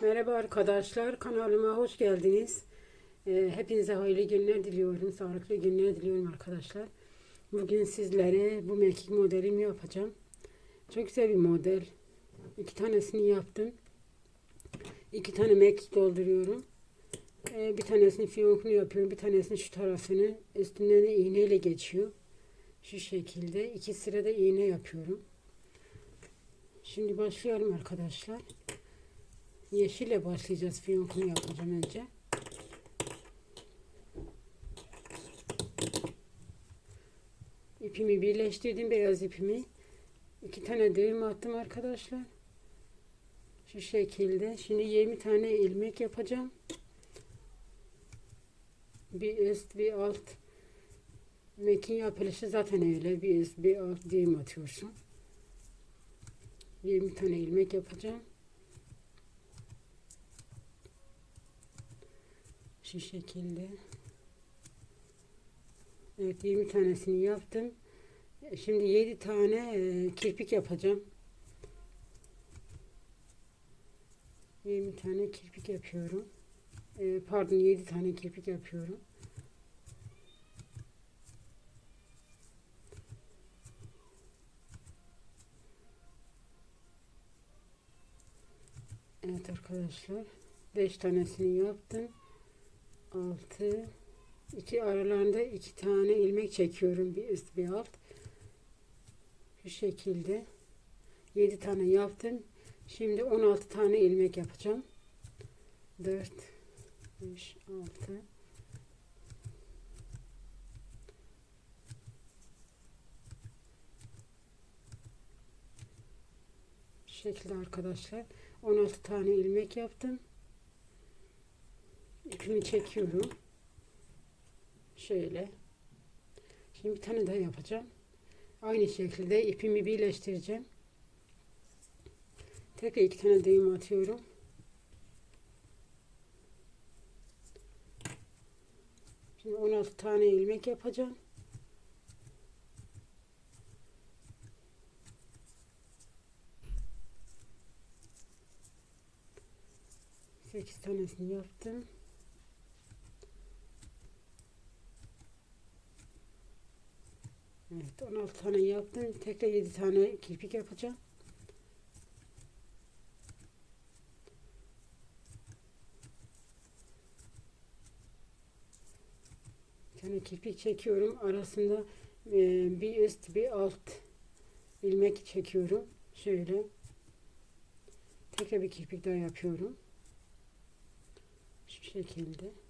Merhaba arkadaşlar, kanalıma hoş geldiniz. Ee, hepinize hayırlı günler diliyorum, sağlıklı günler diliyorum arkadaşlar. Bugün sizlere bu mekik modelimi yapacağım. Çok güzel bir model. İki tanesini yaptım. İki tane mekik dolduruyorum. Ee, bir tanesini fiyonklu yapıyorum, bir tanesini şu tarafını. Üstünden de iğneyle geçiyor. Şu şekilde. iki sırada iğne yapıyorum. Şimdi başlayalım arkadaşlar. Yeşille başlayacağız. Fiyonkunu yapacağım önce. İpimi birleştirdim. Beyaz ipimi. iki tane düğüm attım arkadaşlar. Şu şekilde. Şimdi 20 tane ilmek yapacağım. Bir üst bir alt. Mekin yapılışı zaten öyle. Bir üst bir alt düğüm atıyorsun. 20 tane ilmek yapacağım. Şu şekilde. Evet 20 tanesini yaptım. Şimdi 7 tane e, kirpik yapacağım. 20 tane kirpik yapıyorum. E, pardon 7 tane kirpik yapıyorum. Evet arkadaşlar. 5 tanesini yaptım. 6 iki aralarında iki tane ilmek çekiyorum bir üst bir alt. Şu şekilde 7 tane yaptım. Şimdi 16 tane ilmek yapacağım. 4 5 6 şu şekilde arkadaşlar 16 tane ilmek yaptım ipimi çekiyorum. Şöyle. Şimdi bir tane daha yapacağım. Aynı şekilde ipimi birleştireceğim. Tekrar iki tane düğüm atıyorum. Şimdi 16 tane ilmek yapacağım. Sekiz tanesini yaptım Evet 16 tane yaptım. Tekrar 7 tane kirpik yapacağım. Bir tane kirpik çekiyorum. Arasında e, bir üst bir alt ilmek çekiyorum. Şöyle. Tekrar bir kirpik daha yapıyorum. Şu şekilde.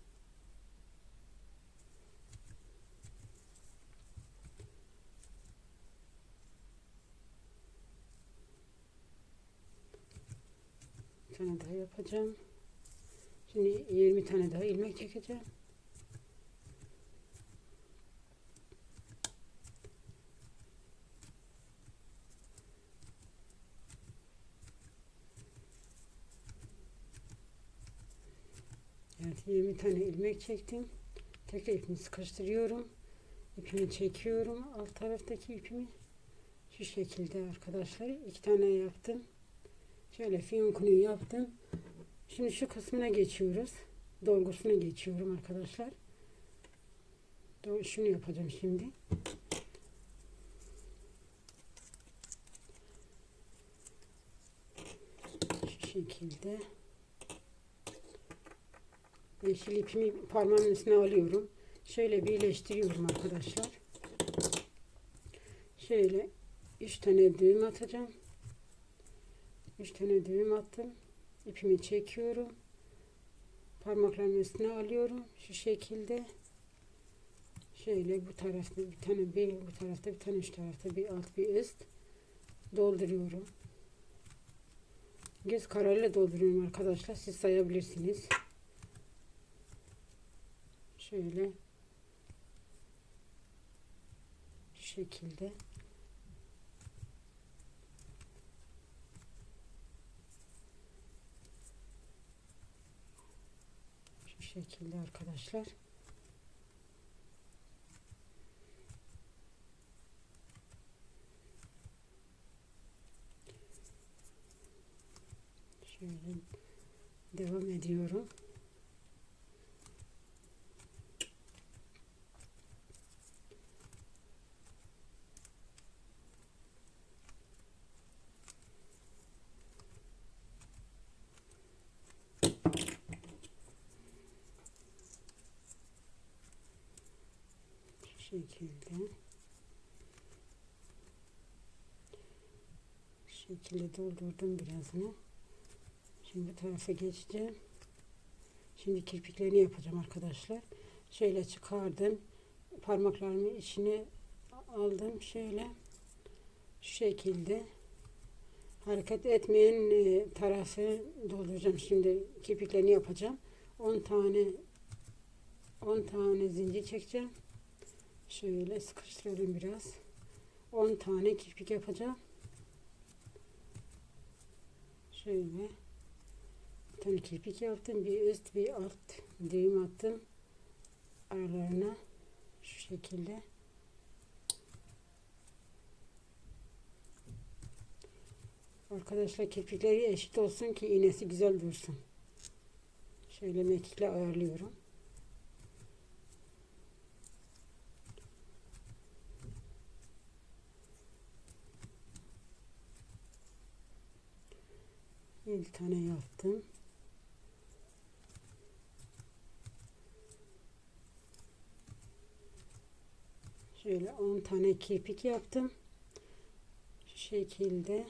Yapacağım. Şimdi 20 tane daha ilmek çekeceğim. Evet 20 tane ilmek çektim. Tekrar ipimi sıkıştırıyorum. İpimi çekiyorum. Alt taraftaki ipimi şu şekilde arkadaşlar. iki tane yaptım. Şöyle fiyonkunu yaptım. Şimdi şu kısmına geçiyoruz. Dolgusuna geçiyorum arkadaşlar. Şunu yapacağım şimdi. Şu şekilde. Yeşil ipimi parmağımın üstüne alıyorum. Şöyle birleştiriyorum arkadaşlar. Şöyle 3 tane düğüm atacağım. 3 tane düğüm attım. İpimi çekiyorum. Parmaklarımın üstüne alıyorum. Şu şekilde. Şöyle bu tarafta bir tane bir bu tarafta bir tane şu tarafta bir alt bir üst dolduruyorum. Göz kararıyla dolduruyorum arkadaşlar. Siz sayabilirsiniz. Şöyle şekilde. Şu şekilde arkadaşlar. Şöyle Devam ediyorum. Şekilde. Şekilde doldurdum birazını. Şimdi tarafa geçeceğim. Şimdi kirpiklerini yapacağım arkadaşlar. Şöyle çıkardım. Parmaklarımı içine aldım. Şöyle şu şekilde hareket etmeyen e, tarafı dolduracağım. Şimdi kirpiklerini yapacağım. 10 tane 10 tane zincir çekeceğim. Şöyle sıkıştıralım biraz. 10 tane kirpik yapacağım. Şöyle bir tane kirpik yaptım. Bir üst bir alt düğüm attım. Aralarına şu şekilde. Arkadaşlar kirpikleri eşit olsun ki iğnesi güzel dursun. Şöyle mekikle ayarlıyorum. Yedi tane yaptım. Şöyle 10 tane kirpik yaptım. Şu şekilde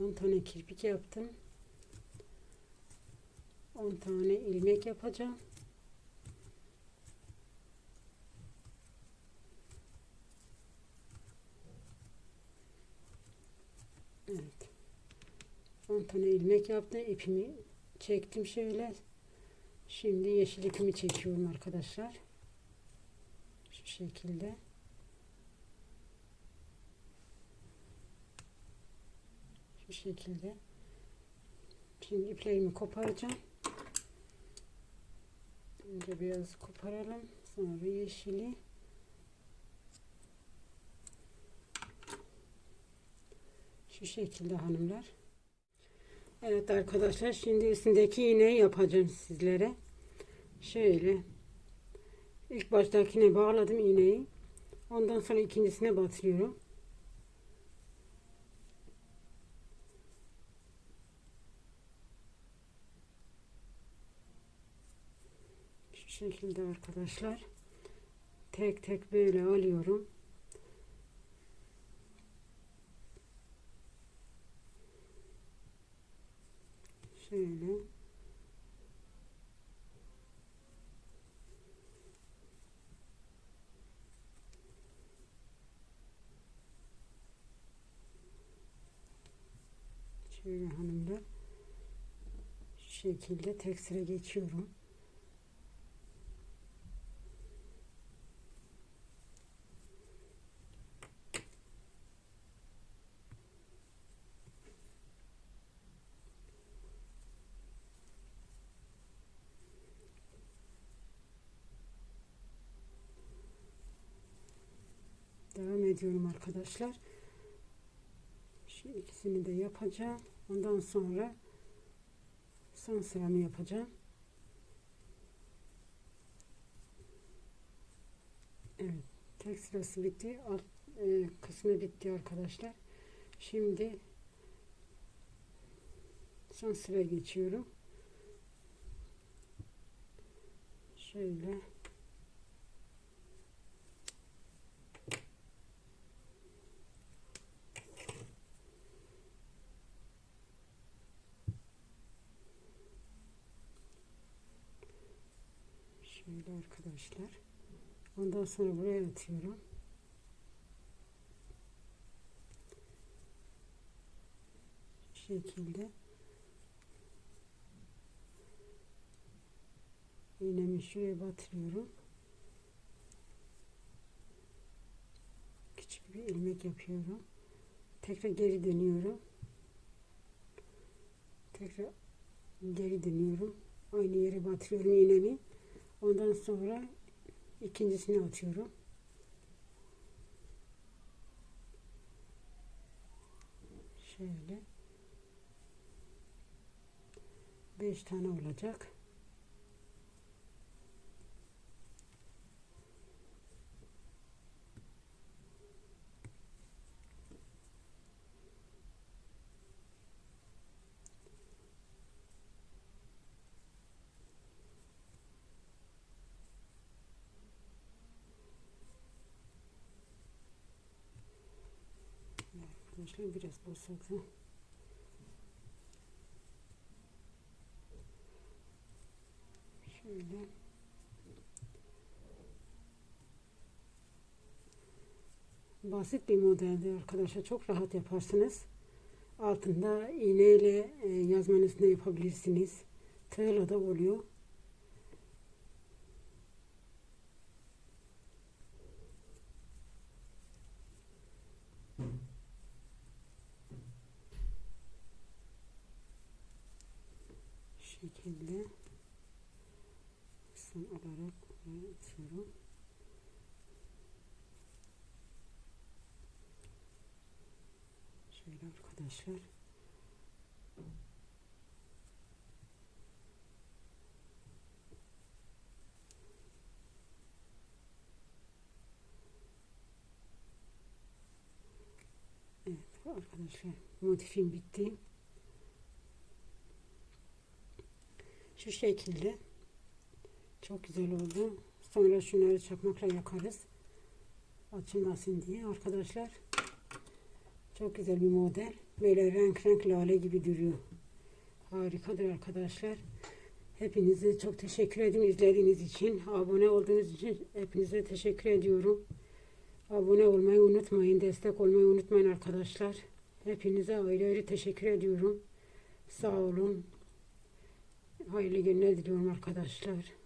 10 tane kirpik yaptım. 10 tane ilmek yapacağım. Evet. 10 tane ilmek yaptım. İpimi çektim şöyle. Şimdi yeşil ipimi çekiyorum arkadaşlar. Şu şekilde. Şu şekilde. Şimdi iplerimi koparacağım. Önce biraz koparalım. Sonra yeşili. Şu şekilde hanımlar. Evet arkadaşlar şimdi üstündeki iğneyi yapacağım sizlere. Şöyle. İlk baştakine bağladım iğneyi. Ondan sonra ikincisine batırıyorum. Şu şekilde arkadaşlar. Tek tek böyle alıyorum. Şöyle. Şöyle hanımlar. Şu şekilde tek sıra geçiyorum. Devam ediyorum arkadaşlar. Şu ikisini de yapacağım. Ondan sonra son sıramı yapacağım. Evet. Tek sırası bitti. Alt e, kısmı bitti arkadaşlar. Şimdi son sıraya geçiyorum. Şöyle Şöyle arkadaşlar. Ondan sonra buraya atıyorum. Şu şekilde. İğnemi şuraya batırıyorum. Küçük bir ilmek yapıyorum. Tekrar geri dönüyorum. Tekrar geri dönüyorum. Aynı yere batırıyorum iğnemi. Ondan sonra ikincisini atıyorum. Şöyle. 5 tane olacak. Arkadaşlar biraz bozuldu. Şöyle. Basit bir modeldi arkadaşlar. Çok rahat yaparsınız. Altında iğneyle e, yazmanızı da yapabilirsiniz. Tığla da oluyor. Şekilde son olarak atıyorum. Şöyle arkadaşlar. Evet arkadaşlar motifim bitti. Şu şekilde. Çok güzel oldu. Sonra şunları çakmakla yakarız. Açılmasın diye arkadaşlar. Çok güzel bir model. Böyle renk renk lale gibi duruyor. Harikadır arkadaşlar. Hepinize çok teşekkür ederim izlediğiniz için. Abone olduğunuz için hepinize teşekkür ediyorum. Abone olmayı unutmayın. Destek olmayı unutmayın arkadaşlar. Hepinize ayrı ayrı teşekkür ediyorum. Sağ olun. Hayırlı günler diliyorum arkadaşlar.